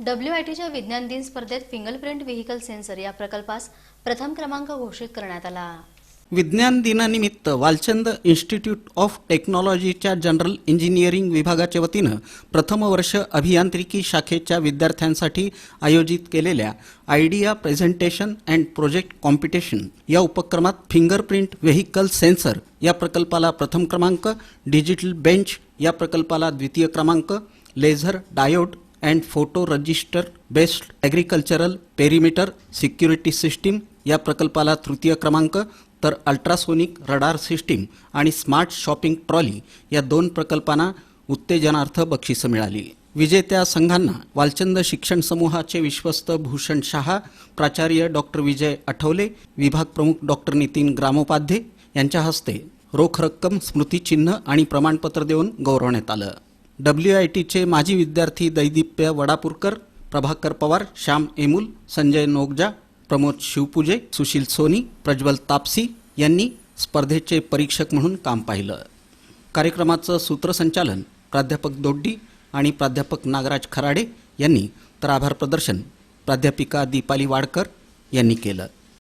W I टीच्या विज्ञान दिन स्पर्धेत फिंगरप्रिंट व्हेकल सेन्सर या प्रकल्पास प्रथम क्रमांक घोषित करण्यात आला. विज्ञान दिनानिमित्त वालचंद इन्स्टिट्यूट ऑफ टेक्नॉलॉजीच्या जनरल इंजिनिअरिंग विभागाच्या वतीनं प्रथम वर्ष अभियांत्रिकी शाखेच्या विद्यार्थ्यांसाठी आयोजित केलेल्या idea presentation and project competition या उपक्रमात फिंगरप्रिंट व्हेकल सेन्सर या प्रकल्पाला प्रथम क्रमांक डिजिटल बेंच या प्रकल्पाला द्वितीय क्रमांक laser diode and photo register based agricultural perimeter security system या प्रकल्पाला तृतीय क्रमांक तर अल्ट्रासोनिक रडार सिस्टीम आणि स्मार्ट शॉपिंग ट्रॉली या दोन प्रकल्पांना उत्तेजनार्थ बक्षिसं मिळाली. विजेत्या संघांना वालचंद शिक्षण समूहाचे विश्वस्त भूषण शहा प्राचार्य डॉक्टर विजय आठवले विभाग प्रमुख डॉक्टर नितीन ग्रामोपाध्ये यांच्या हस्ते रोख रक्कम स्मृतिचिन्ह आणि प्रमाणपत्र देऊन गौरवण्यात आलं. डब्ल्यू आय टीचे माजी विद्यार्थी दैदिप्य वडापूरकर प्रभाकर पवार श्याम एमुल संजय नोगजा प्रमोद शिवपूजे सुशील सोनी प्रज्वल तापसी यांनी स्पर्धेचे परीक्षक म्हणून काम पाहिलं. कार्यक्रमाचं सूत्रसंचालन प्राध्यापक दोड्डी आणि प्राध्यापक नागराज खराडे यांनी तर आभार प्रदर्शन प्राध्यापिका दीपाली वाडकर यांनी केलं.